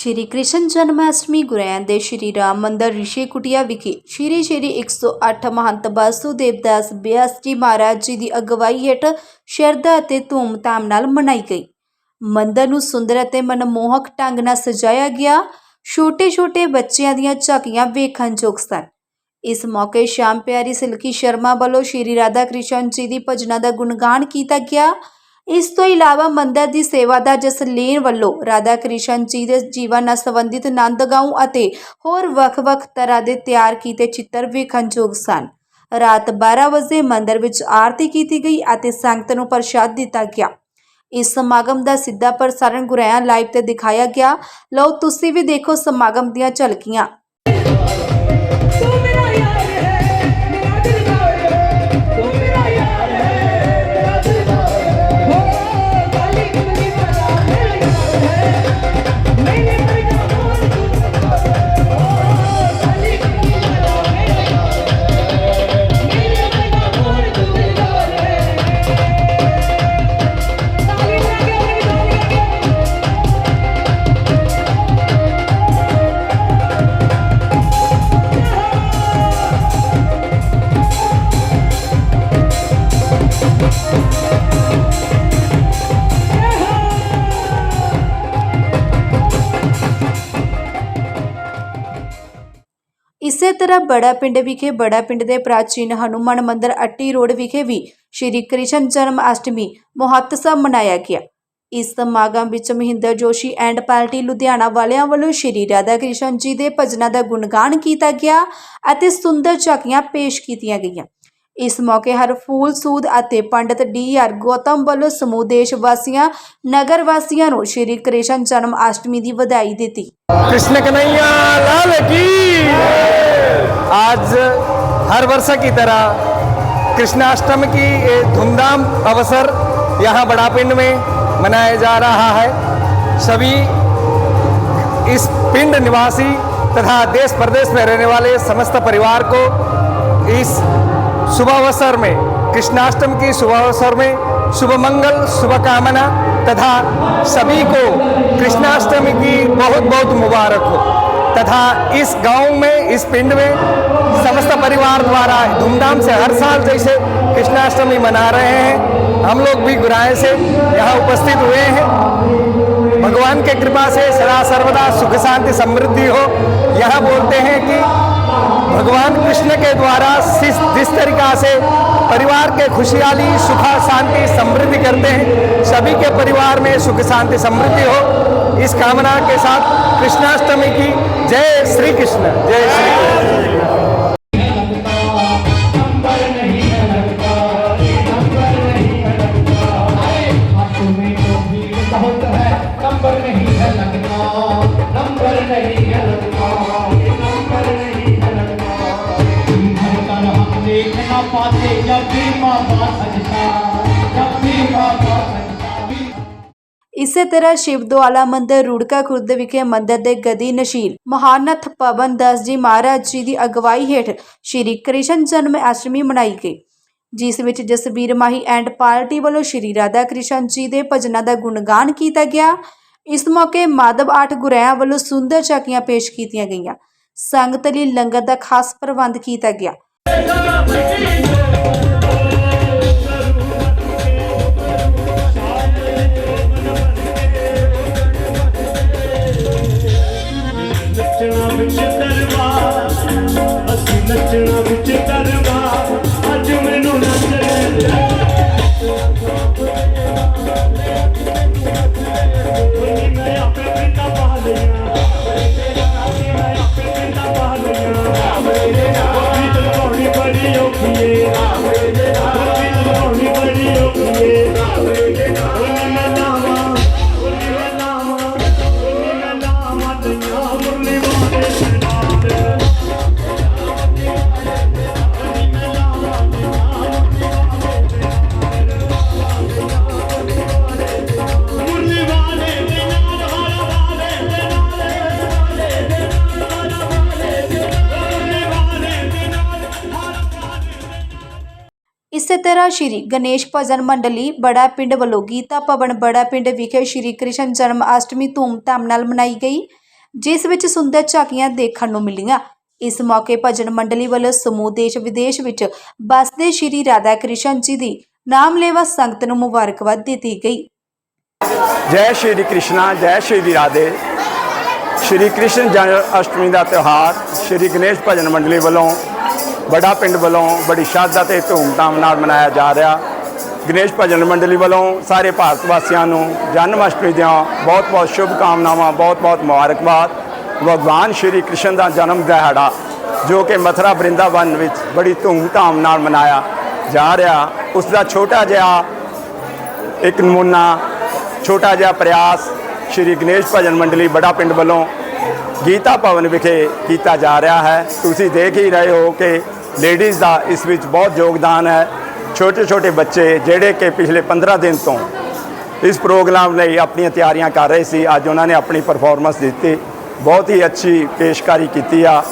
ਸ਼੍ਰੀ ਕ੍ਰਿਸ਼ਨ ਜਨਮਅਸ਼ਟਮੀ ਗੁਰੈਨ ਦੇ ਸ਼੍ਰੀ ਰਾਮ ਮੰਦਰ ਰਿਸ਼ੀ ਕੁਟੀਆ ਵਿਖੇ ਸ਼੍ਰੀ ਸ਼੍ਰੀ 108 ਮਹੰਤ ਬਾਸੁਦੇਵ ਦਾਸ ਬਿਆਸ ਜੀ ਮਹਾਰਾਜ ਜੀ ਦੀ ਅਗਵਾਈ ਹੇਠ ਸ਼ਰਧਾ ਅਤੇ ਧੂਮਧਾਮ ਨਾਲ ਮਨਾਈ ਗਈ। ਮੰਦਰ ਨੂੰ ਸੁੰਦਰ ਅਤੇ ਮਨਮੋਹਕ ਢੰਗ ਨਾਲ ਸਜਾਇਆ ਗਿਆ। ਛੋਟੇ-ਛੋਟੇ ਬੱਚਿਆਂ ਦੀਆਂ ਝਾਕੀਆਂ ਵੇਖਣਯੋਗ ਸਨ। ਇਸ ਮੌਕੇ ਸ਼ਾਮ ਪਿਆਰੀ ਸਿਲਕੀ ਸ਼ਰਮਾ ਵੱਲੋਂ ਸ਼੍ਰੀ ਰਾਧਾ ਕ੍ਰਿਸ਼ਨ ਜੀ ਦੀ ਭਜਨਾਂ ਦਾ ਗੁਣਗਾਨ ਕੀਤਾ ਗਿਆ। ਇਸ ਤੋਂ ਇਲਾਵਾ ਮੰਦਰ ਦੀ ਸੇਵਾ ਦਾ ਜਸਲੀਨ ਵੱਲੋਂ ਰਾਧਾ ਕ੍ਰਿਸ਼ਨ ਜੀ ਦੇ ਜੀਵਨ ਨਾਲ ਸੰਬੰਧਿਤ ਨੰਦ ਅਤੇ ਹੋਰ ਵੱਖ-ਵੱਖ ਤਰ੍ਹਾਂ ਦੇ ਤਿਆਰ ਕੀਤੇ ਚਿੱਤਰ ਵੇਖਣਯੋਗ ਸਨ। ਰਾਤ 12 ਵਜੇ ਮੰਦਰ ਵਿੱਚ ਆਰਤੀ ਕੀਤੀ ਗਈ ਅਤੇ ਸੰਗਤ ਨੂੰ ਪ੍ਰਸ਼ਾਦ ਦਿੱਤਾ ਗਿਆ। ਇਸ ਸਮਾਗਮ ਦਾ ਸਿੱਧਾ ਪ੍ਰਸਾਰਣ ਗੁਰੈਆ ਲਾਈਵ ਤੇ ਦਿਖਾਇਆ ਗਿਆ। ਲਓ ਤੁਸੀਂ ਵੀ ਦੇਖੋ ਸਮਾਗਮ ਦੀਆਂ ਝਲਕੀਆਂ। ਇਸੇ ਤਰ੍ਹਾਂ ਬੜਾ ਪਿੰਡ ਵਿਖੇ, ਬੜਾ ਪਿੰਡ ਦੇ ਪ੍ਰਾਚੀਨ ਹਨੂਮਾਨ ਮੰਦਿਰ ਅੱਟੀ ਰੋਡ ਵਿਖੇ ਵੀ ਸ਼੍ਰੀ ਕ੍ਰਿਸ਼ਨ ਜਨਮ ਅਸ਼ਟਮੀ ਮਹੋਤਸਵ ਮਨਾਇਆ ਗਿਆ। ਇਸ ਸਮਾਗਮ ਵਿੱਚ ਮਹਿੰਦਰ ਜੋਸ਼ੀ ਐਂਡ ਪਾਰਟੀ ਲੁਧਿਆਣਾ ਵਾਲਿਆਂ ਵੱਲੋਂ ਸ਼੍ਰੀ ਰਾਧਾ ਕ੍ਰਿਸ਼ਨ ਜੀ ਦੇ ਭਜਨਾਂ ਦਾ ਗੁਣਗਾਨ ਕੀਤਾ ਗਿਆ ਅਤੇ ਸੁੰਦਰ ਝਾਕੀਆਂ ਪੇਸ਼ ਕੀਤੀਆਂ ਗਈਆਂ। ਇਸ ਮੌਕੇ ਹਰ ਫੂਲ, ਸੂਦ ਅਤੇ ਪੰਡਤ ਡੀ ਆਰ ਗੌਤਮ ਵੱਲੋਂ ਸਮੂਹ ਦੇਸ਼ ਵਾਸੀਆਂ, ਨਗਰ ਵਾਸੀਆਂ ਨੂੰ ਸ਼੍ਰੀ ਕ੍ਰਿਸ਼ਨ ਜਨਮ ਅਸ਼ਟਮੀ ਦੀ ਵਧਾਈ ਦਿੱਤੀ। ਕ੍ਰਿਸ਼ਨ ਕਨਈਆ, ਲਾਲ ਕੀ? आज हर वर्ष की तरह कृष्णाष्टमी की धूमधाम अवसर यहाँ बड़ा पिंड में मनाया जा रहा है। सभी इस पिंड निवासी तथा देश प्रदेश में रहने वाले समस्त परिवार को इस शुभ अवसर में, कृष्णाष्टमी की शुभ अवसर में शुभ मंगल शुभकामना तथा सभी को कृष्णाष्टमी की बहुत बहुत मुबारक हो। तथा इस गाँव में, इस पिंड में समस्त परिवार द्वारा धूमधाम से हर साल जैसे कृष्णाष्टमी मना रहे हैं। हम लोग भी गुराए से यहाँ उपस्थित हुए हैं। भगवान के कृपा से सदा सर्वदा सुख शांति समृद्धि हो। यह बोलते हैं कि भगवान कृष्ण के द्वारा जिस तरीका से परिवार के खुशहाली सुख शांति, समृद्धि करते हैं। सभी के परिवार में सुख, शांति, समृद्धि हो। इस कामना के साथ कृष्णाष्टमी की जय श्री कृष्ण। जय श्री कृष्ण। ਇਸੇ ਤਰ੍ਹਾਂ ਸ਼ਿਵ ਦੁਆਲਾ ਮੰਦਿਰ ਰੁੜਕਾ ਖੁਰਦ ਵਿਖੇ ਮੰਦਿਰ ਦੇ ਗਦੀ ਨਸ਼ੀਲ ਮਹਾਨਥ ਪਵਨ ਦਾਸ ਜੀ ਮਹਾਰਾਜ ਜੀ ਦੀ ਅਗਵਾਈ ਹੇਠ ਸ਼੍ਰੀ ਕ੍ਰਿਸ਼ਨ ਜਨਮ ਅਸ਼ਟਮੀ ਮਨਾਈ ਗਈ, ਜਿਸ ਵਿੱਚ ਜਸਬੀਰ ਮਾਹੀ ਐਂਡ ਪਾਰਟੀ ਵੱਲੋਂ ਸ਼੍ਰੀ ਰਾਧਾ ਕ੍ਰਿਸ਼ਨ ਜੀ ਦੇ ਭਜਨਾਂ ਦਾ ਗੁਣਗਾਨ ਕੀਤਾ ਗਿਆ। ਇਸ ਮੌਕੇ ਮਾਧਵ ਆਠ ਗੁਰਿਆਂ ਵੱਲੋਂ ਸੁੰਦਰ ਝਾਕੀਆਂ ਪੇਸ਼ ਕੀਤੀਆਂ ਗਈਆਂ। ਸੰਗਤ ਲਈ ਲੰਗਰ ਦਾ ਖਾਸ ਪ੍ਰਬੰਧ ਕੀਤਾ ਗਿਆ। Yeah. ਇਸੇ ਤਰ੍ਹਾਂ ਸ਼੍ਰੀ ਗਣੇਸ਼ ਭਜਨ ਮੰਡਲੀ ਬੜਾ ਪਿੰਡ ਵੱਲੋਂ ਗੀਤਾ ਭਵਨ ਬੜਾ ਪਿੰਡ ਵਿਖੇ ਸ਼੍ਰੀ ਕ੍ਰਿਸ਼ਨ ਜਨਮ ਅਸ਼ਟਮੀ ਧੂਮਧਾਮ ਨਾਲ ਮਨਾਈ ਗਈ, ਜਿਸ ਵਿੱਚ ਸੁੰਦਰ ਝਾਕੀਆਂ ਦੇਖਣ ਨੂੰ ਮਿਲੀਆਂ। ਇਸ ਮੌਕੇ ਭਜਨ ਮੰਡਲੀ ਵੱਲੋਂ ਸਮੂਹ ਦੇਸ਼ ਵਿਦੇਸ਼ ਵਿੱਚ ਬਸਦੇ ਸ਼੍ਰੀ ਰਾਧਾ ਕ੍ਰਿਸ਼ਨ ਜੀ ਦੀ ਨਾਮਲੇਵਾ ਸੰਗਤ ਨੂੰ ਮੁਬਾਰਕਬਾਦ ਦਿੱਤੀ ਗਈ। ਜੈ ਸ਼੍ਰੀ ਕ੍ਰਿਸ਼ਨਾ, ਜੈ ਸ਼੍ਰੀ ਰਾਧੇ। ਸ਼੍ਰੀ ਕ੍ਰਿਸ਼ਨ ਜਨਮ ਅਸ਼ਟਮੀ ਦਾ ਤਿਉਹਾਰ ਸ਼੍ਰੀ ਗਣੇਸ਼ ਭਜਨ ਮੰਡਲੀ ਵੱਲੋਂ ਬੜਾ ਪਿੰਡ ਵੱਲੋਂ ਬੜੀ ਸ਼ਰਧਾ ਤੇ ਧੂਮਧਾਮ ਨਾਲ ਮਨਾਇਆ ਜਾ ਰਿਹਾ। ਗਣੇਸ਼ ਭਜਨ ਮੰਡਲੀ ਵੱਲੋਂ ਸਾਰੇ ਭਾਰਤ ਵਾਸੀਆਂ ਨੂੰ ਜਨਮ ਅਸ਼ਟਮੀ ਦੀਆਂ ਬਹੁਤ-ਬਹੁਤ ਸ਼ੁਭ ਕਾਮਨਾਵਾਂ ਬਹੁਤ-ਬਹੁਤ ਮੁਬਾਰਕਬਾਦ। ਭਗਵਾਨ ਸ਼੍ਰੀ ਕ੍ਰਿਸ਼ਨ ਦਾ ਜਨਮ ਦਿਹਾੜਾ, ਜੋ ਕਿ ਮਥੁਰਾ ਬ੍ਰਿੰਦਾਵਨ ਵਿੱਚ ਬੜੀ ਧੂਮਧਾਮ ਨਾਲ ਮਨਾਇਆ ਜਾ ਰਿਹਾ। ਉਸ ਦਾ ਛੋਟਾ ਜਿਹਾ ਇੱਕ ਨਮੂਨਾ, ਛੋਟਾ ਜਿਹਾ ਪ੍ਰਯਾਸ ਸ਼੍ਰੀ ਗਣੇਸ਼ ਭਜਨ ਮੰਡਲੀ ਬੜਾ ਪਿੰਡ ਵੱਲੋਂ ਗੀਤਾ ਭਵਨ ਵਿਖੇ ਕੀਤਾ ਜਾ ਰਿਹਾ ਹੈ। ਤੁਸੀਂ ਦੇਖ ਹੀ ਰਹੇ ਹੋ ਕਿ ਲੇਡੀਜ਼ ਦਾ ਇਸ ਵਿੱਚ ਬਹੁਤ ਯੋਗਦਾਨ ਹੈ। ਛੋਟੇ ਛੋਟੇ ਬੱਚੇ ਜਿਹੜੇ ਕਿ ਪਿਛਲੇ 15 ਦਿਨ ਤੋਂ ਇਸ ਪ੍ਰੋਗਰਾਮ ਲਈ ਆਪਣੀਆਂ ਤਿਆਰੀਆਂ ਕਰ ਰਹੇ ਸੀ, ਅੱਜ ਉਹਨਾਂ ਨੇ ਆਪਣੀ ਪਰਫਾਰਮੈਂਸ ਦਿੱਤੀ। ਬਹੁਤ ਹੀ ਅੱਛੀ ਪੇਸ਼ਕਾਰੀ ਕੀਤੀ ਆ।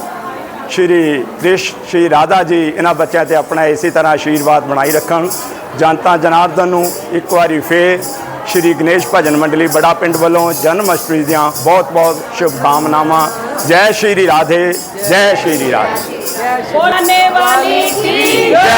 ਸ਼੍ਰੀ ਕ੍ਰਿਸ਼, ਸ਼੍ਰੀ ਰਾਧਾ ਜੀ ਇਹਨਾਂ ਬੱਚਿਆਂ ਤੇ ਆਪਣਾ ਇਸੇ ਤਰ੍ਹਾਂ ਆਸ਼ੀਰਵਾਦ ਬਣਾਈ ਰੱਖਣ। ਜਨਤਾ, ਜਨਾਰਦਨ ਨੂੰ ਇੱਕ ਵਾਰੀ ਫੇਰ ਸ਼੍ਰੀ ਗਣੇਸ਼ ਭਜਨ ਮੰਡਲੀ ਬੜਾ ਪਿੰਡ ਵੱਲੋਂ ਜਨਮ ਅਸ਼ਟਮੀ ਦੀਆਂ ਬਹੁਤ-ਬਹੁਤ ਸ਼ੁਭ ਕਾਮਨਾਵਾਂ ਜੈ ਸ਼੍ਰੀ ਰਾਧੇ ਜੈ ਸ਼੍ਰੀ ਰਾਧੇ। ਜੈ। ਸ਼੍ਰੀ ਰਾਧੇ